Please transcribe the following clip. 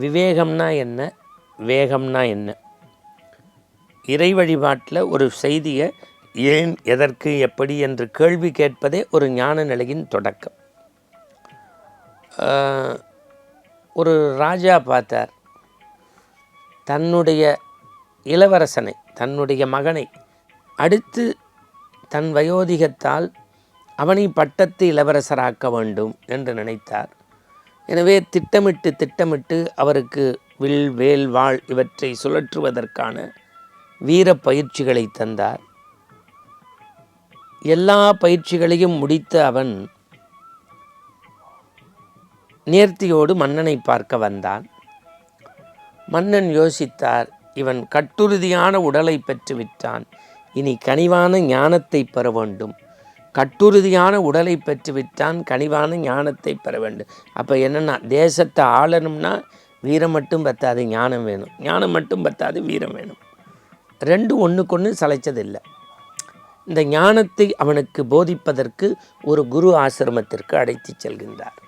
விவேகம்னா என்ன? வேகம்னா என்ன? இறை வழிபாட்டில் ஒரு செய்தியை ஏன் எதற்கு எப்படி என்று கேள்வி கேட்பதே ஒரு ஞான நிலையின் தொடக்கம். ஒரு ராஜா பார்த்தார். தன்னுடைய இளவரசனை தன்னுடைய மகனை அடுத்து தன் வயோதிகத்தால் அவனை பட்டத்து இளவரசராக்க வேண்டும் என்று நினைத்தார். எனவே திட்டமிட்டு திட்டமிட்டு அவருக்கு வில் வேல் வாழ் இவற்றை சுழற்றுவதற்கான வீர பயிற்சிகளை தந்தார். எல்லா பயிற்சிகளையும் முடித்த அவன் நேர்த்தியோடு மன்னனை பார்க்க வந்தான். மன்னன் யோசித்தார் இவன் கட்டுறுதியான உடலை பெற்றுவிட்டான். இனி கனிவான ஞானத்தை பெற வேண்டும். கட்டுறுதியான உடலை பெற்றுவிட்டான் கனிவான ஞானத்தை பெற வேண்டும். அப்போ என்னென்னா தேசத்தை ஆளணும்னா வீரம் மட்டும் பத்தாது ஞானம் வேணும். ஞானம் மட்டும் பத்தாது வீரம் வேணும். ரெண்டு ஒன்றுக்கொன்று சளைச்சதில்லை. இந்த ஞானத்தை அவனுக்கு போதிப்பதற்கு ஒரு குரு ஆசிரமத்திற்கு அழைத்துச் செல்கின்றார்.